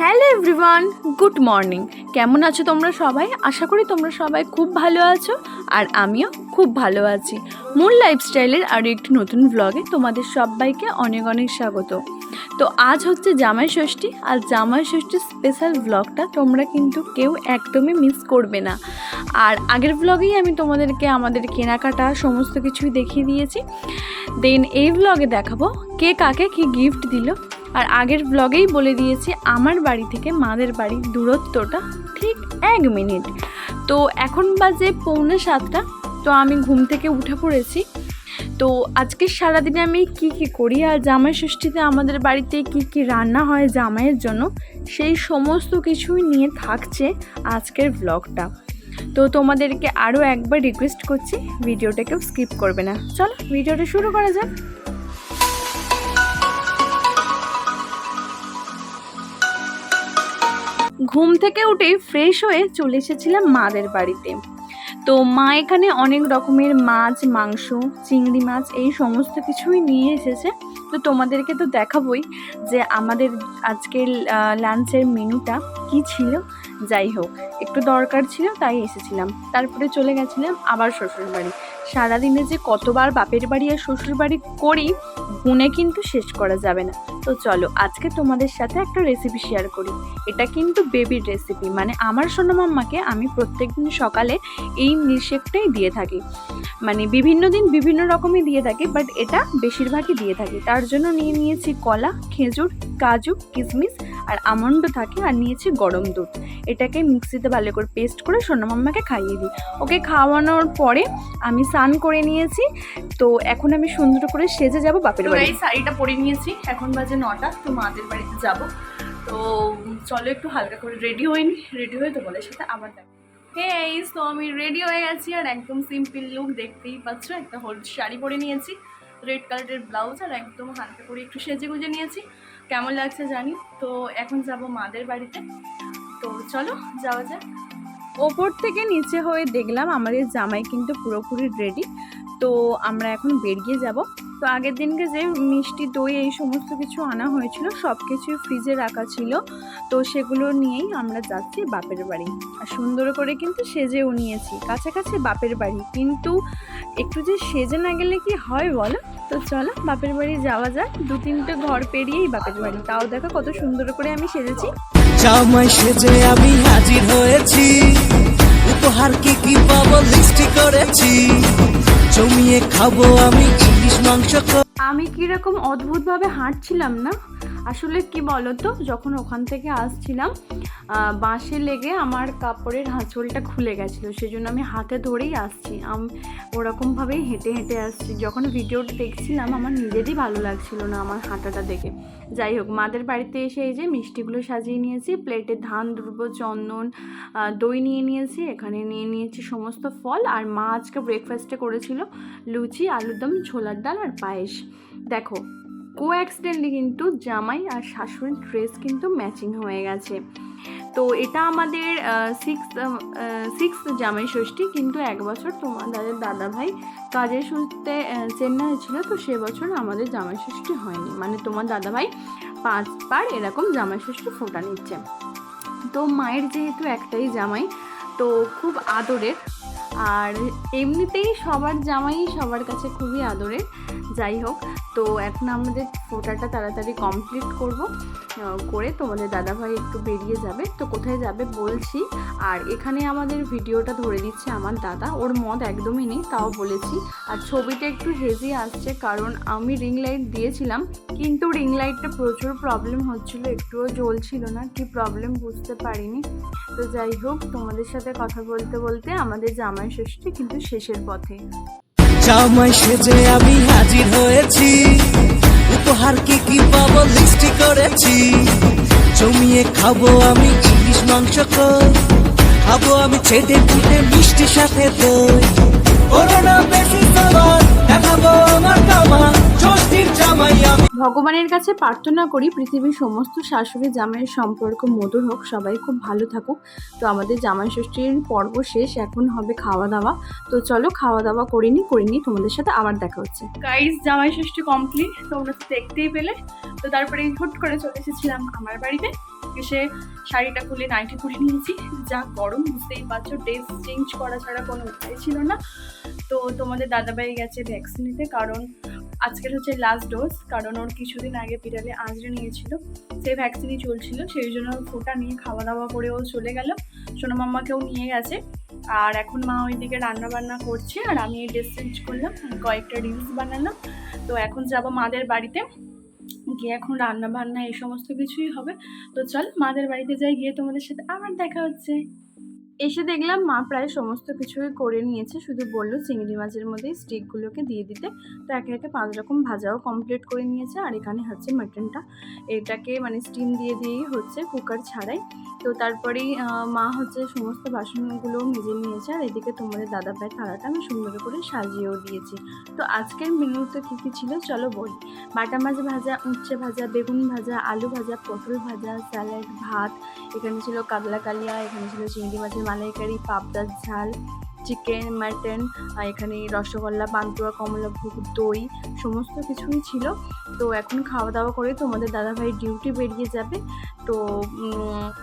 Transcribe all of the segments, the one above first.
Hello everyone, good morning. কেমন আছো তোমরা সবাই? আশা করি তোমরা সবাই খুব ভালো আছো আর আমিও খুব ভালো আছি। মূল লাইফস্টাইলের আরও একটি নতুন ব্লগে তোমাদের সবাইকে অনেক অনেক স্বাগত। তো আজ হচ্ছে জামাই ষষ্ঠী, আর জামাই ষষ্ঠীর স্পেশাল ব্লগটা তোমরা কিন্তু কেউ একদমই মিস করবে না। আর আগের ব্লগেই আমি তোমাদেরকে আমাদের কেনাকাটা সমস্ত কিছুই দেখিয়ে দিয়েছি। দেন এই ব্লগে দেখাবো কে কাকে কি গিফট দিল আর আগের ব্লগেই বলে দিয়েছি, আমার বাড়ি থেকে মাদের বাড়ির দূরত্বটা ঠিক এক মিনিট। তো এখন বাজে পৌনে সাতটা, তো আমি ঘুম থেকে উঠে পড়েছি। তো আজকে সারাদিনে আমি কি কি করি আর জামাই ষষ্ঠীতে আমাদের বাড়িতে কি কি রান্না হয় জামাইয়ের জন্য, সেই সমস্ত কিছুই নিয়ে থাকছে আজকের ব্লগটা তো তোমাদেরকে আরও একবার রিকোয়েস্ট করছি ভিডিওটা কেউ স্কিপ করবে না। চলো, ভিডিওটা শুরু করা যাক। ঘুম থেকে উঠে ফ্রেশ হয়ে চলে এসেছিলাম মাদের বাড়িতে। তো মা এখানে অনেক রকমের মাছ, মাংস, চিংড়ি মাছ, এই সমস্ত কিছুই নিয়ে এসেছে। তো তোমাদেরকে তো দেখাবই যে আমাদের আজকের লাঞ্চের মেনুটা কি ছিল। যাই হোক, একটু দরকার ছিল তাই এসেছিলাম। তারপরে চলে গেছিলাম আবার শ্বশুর বাড়ি। সারাদিনে যে কতবার বাপের বাড়ি আর শ্বশুর বাড়ি করি গুনে কিন্তু শেষ করা যাবে না। তো চলো আজকে তোমাদের সাথে একটা রেসিপি শেয়ার করি। এটা কিন্তু বেবির রেসিপি মানে আমার সোনামাম্মাকে আমি প্রত্যেকদিন সকালে এই মিল্কশেকটাই দিয়ে থাকি। মানে বিভিন্ন দিন বিভিন্ন রকমই দিয়ে থাকি বাট এটা বেশিরভাগই দিয়ে থাকি। তার জন্য নিয়ে নিয়েছি কলা খেজুর কাজু কিশমিশ আর আমন্ড থাকে আর নিয়েছি গরম দুধ। এটাকে মিক্সিতে ভালো করে পেস্ট করে সোনামাম্মাকে খাইয়ে দিই। ওকে খাওয়ানোর পরে আমি স্নান করে নিয়েছি তো এখন আমি সুন্দর করে সেজে যাব বাপের বাড়ি। শাড়িটা পরে নিয়েছি এখন বাজে নটা, তো মাদের বাড়িতে যাব। তো চলো একটু হালকা করে রেডি হইনি রেডি হয়ে তো তোমাদের সাথে আবার দেখো। তো আমি রেডি হয়ে গেছি আর একদম সিম্পল লুক দেখতেই পাচ্ছ, একটা হলুদ শাড়ি পরে নিয়েছি রেড কালারের ব্লাউজ আর একদম হালকা করে একটু সেজে গুজে নিয়েছি। কেমন লাগছে জানি? তো এখন যাব মাদের বাড়িতে। তো চলো, যাওয়া যাক। ওপর থেকে নিচে হয়ে দেখলাম আমাদের জামাই কিন্তু পুরোপুরি রেডি তো আমরা এখন বেরিয়ে যাব। তো আগের দিনকে যে মিষ্টি, দই এই সমস্ত কিছু আনা হয়েছিল, সব কিছুই ফ্রিজে রাখা ছিল। তো সেগুলো নিয়েই আমরা যাচ্ছি বাপের বাড়ি। আর সুন্দর করে কিন্তু সেজেও নিয়েছি। কাছাকাছি বাপের বাড়ি। কিন্তু একটু যে সেজে না গেলে কি হয় বলো? তো চলো, বাপের বাড়ি যাওয়া যাক। দু তিনটে ঘর পেরিয়েই বাপের বাড়ি। তাও দেখো কত সুন্দর করে আমি সেজেছি। জামাই সেজে আমি হাজির হয়েছি। উপহার কি কি পাবো লিস্টি করেছি। জমিয়ে খাব আমি আমি কীরকম অদ্ভুত ভাবে হাঁটছিলাম না? আসলে কি বলতো, যখন ওখান থেকে আসছিলাম বাঁশে লেগে আমার কাপড়ের হাঁচলটা খুলে গেছিল সেই জন্য আমি হাতে ধরেই আসছি। ওরকমভাবেই হেঁটে হেঁটে আসছি। যখন ভিডিওটা দেখছিলাম, আমার নিজেরই ভালো লাগছিল না আমার হাঁটাটা দেখে। যাই হোক, মাদের বাড়িতে এসে এই যে মিষ্টিগুলো সাজিয়ে নিয়েছি প্লেটে ধান, দুর্ব, চন্দন দই নিয়ে নিয়েছি, এখানে নিয়ে নিয়েছি সমস্ত ফল। আর মা আজকে ব্রেকফাস্টে করেছিল লুচি, আলুরদম, ছোলার ডাল আর পায়েস। দেখো কো অ্যাক্সিডেন্টলি কিন্তু জামাই আর শাশুড়ির ড্রেস কিন্তু ম্যাচিং হয়ে গেছে। তো এটা আমাদের সিক্স সিক্স জামাই ষষ্ঠী, কিন্তু এক বছর তোমাদের দাদা ভাই কাজের সূত্রে চেন্নাই ছিল, তো সে বছর আমাদের জামাই ষষ্ঠী হয়নি। মানে তোমার দাদা ভাই পাঁচবার এরকম জামাই ষষ্ঠী ফোটা নিচ্ছে। তো মায়ের যেহেতু একটাই জামাই, তো খুব আদরের আর এমনিতেই সবার জামাই সবার কাছে খুবই আদরের। যাই হোক, তো এখন আমাদের ফোটাটা তাড়াতাড়ি কমপ্লিট করব। করে তোমাদের দাদাভাই একটু বেরিয়ে যাবে। তো কোথায় যাবে বলছি। আর এখানে আমাদের ভিডিওটা ধরে দিচ্ছে আমার দাদা। ওর মত একদমই নেই, তাও বলেছি। আর ছবিটা একটু হেজি আসছে, কারণ আমি রিং লাইট দিয়েছিলাম। কিন্তু রিং লাইটটা প্রচুর প্রবলেম হচ্ছিল, একটুও জ্বলছিল না, কি প্রবলেম বুঝতে পারিনি। তো যাই হোক, তোমাদের সাথে কথা বলতে বলতে আমাদের জামাই ষষ্ঠী কিন্তু শেষের পথে। জামাই সেজে আমি হাজির হয়েছি। উপহার কি কি পাবো লিস্টি করেছি? জমিয়ে খাব আমি ইলিশ মাংস খাব আমি ছেটে পুটে মিষ্টি সাথে দই। ওরা বেশি সবার ভগবানের কাছে প্রার্থনা করি পৃথিবীর সমস্ত শাশুড়ি জামাইয়ের সম্পর্ক মধুর হোক, সবাই খুব ভালো থাকুক। তো আমাদের জামাই ষষ্ঠীর পর্ব শেষ, এখন হবে খাওয়া দাওয়া। তো চলো খাওয়া দাওয়া করিনি করিনি তোমাদের সাথে আবার দেখা হচ্ছে। গাইস জামাই ষষ্ঠী কমপ্লিট তোমরা তো দেখতেই পেলে। তো তারপরে হুট করে চলে এসেছিলাম আমার বাড়িতে। এসে শাড়িটা খুলে নাইটি খুলে নিয়েছি। যা গরম, বুঝতেই পারছ ড্রেস চেঞ্জ করা ছাড়া কোনো উপায় ছিল না। তো তোমাদের দাদাভাই গেছে ভ্যাকসিন নিতে কারণ আজকের হচ্ছে লাস্ট ডোজ কারণ ওর কিছুদিন আগে পিরালে আঁচড়ে নিয়েছিল। সেই ভ্যাকসিনই চলছিল, সেই জন্য ফোটা নিয়ে খাওয়া দাওয়া করে ও চলে গেল। সোনা মাম্মাকেও নিয়ে গেছে। আর এখন মা ওইদিকে রান্না বান্না করছে, আর আমি ড্রেস চেঞ্জ করলাম, কয়েকটা রিলস বানালাম। তো এখন যাব মাদের বাড়িতে। গিয়ে এখন রান্না বান্না এই সমস্ত কিছুই হবে। তো চল, মাদের বাড়িতে যাই, গিয়ে তোমাদের সাথে আবার দেখা হচ্ছে। এসে দেখলাম মা প্রায় সমস্ত কিছুই করে নিয়েছে, শুধু বলল চিংড়ি মাছের মধ্যে স্টিকগুলোকে দিয়ে দিতে। তো একে একে পাঁচ রকম ভাজাও কমপ্লিট করে নিয়েছে, আর এখানে হচ্ছে মাটনটা এটাকে মানে স্টিম দিয়ে দিয়েই হচ্ছে কুকার ছাড়াই। তো তারপরেই মা হচ্ছে সমস্ত বাসনগুলো মেজে নিয়েছে, আর এদিকে তোমাদের দাদা ভাইয়ের থালাটা আমি সুন্দর করে সাজিয়েও দিয়েছি। তো আজকের মেনুতে কী কী ছিল চলো বলি। বাটা মাছ ভাজা, উচ্ছে ভাজা, বেগুন ভাজা, আলু ভাজা, পটল ভাজা, স্যালাড, ভাত, এখানে ছিল কাতলা কালিয়া, এখানে ছিল চিংড়ি মাছের মালাইকারি পাবদার ঝাল চিকেন, মাটন এখানে রসগোল্লা, পান্তুয়া কমলাভোগ দই, সমস্ত কিছুই ছিল। তো এখন খাওয়া দাওয়া করে তোমাদের দাদাভাই ডিউটি বেরিয়ে যাবে। তো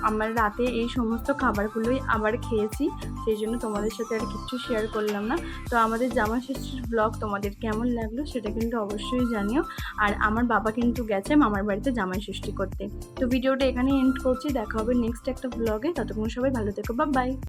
আমার রাতে এই সমস্ত খাবারগুলোই আবার খেয়েছি। সেই জন্য তোমাদের সাথে আর কিচ্ছু শেয়ার করলাম না। তো আমাদের জামা ষষ্ঠীর ব্লগ তোমাদের কেমন লাগল সেটা কিন্তু অবশ্যই জানিও। আর আমার বাবা কিন্তু গেছে মামার বাড়িতে জামাই ষষ্ঠী করতে। তো ভিডিওটা এখানেই এন্ড করছি। দেখা হবে নেক্সট একটা ব্লগে ততক্ষণ সবাই ভালো থেকো। বা বাই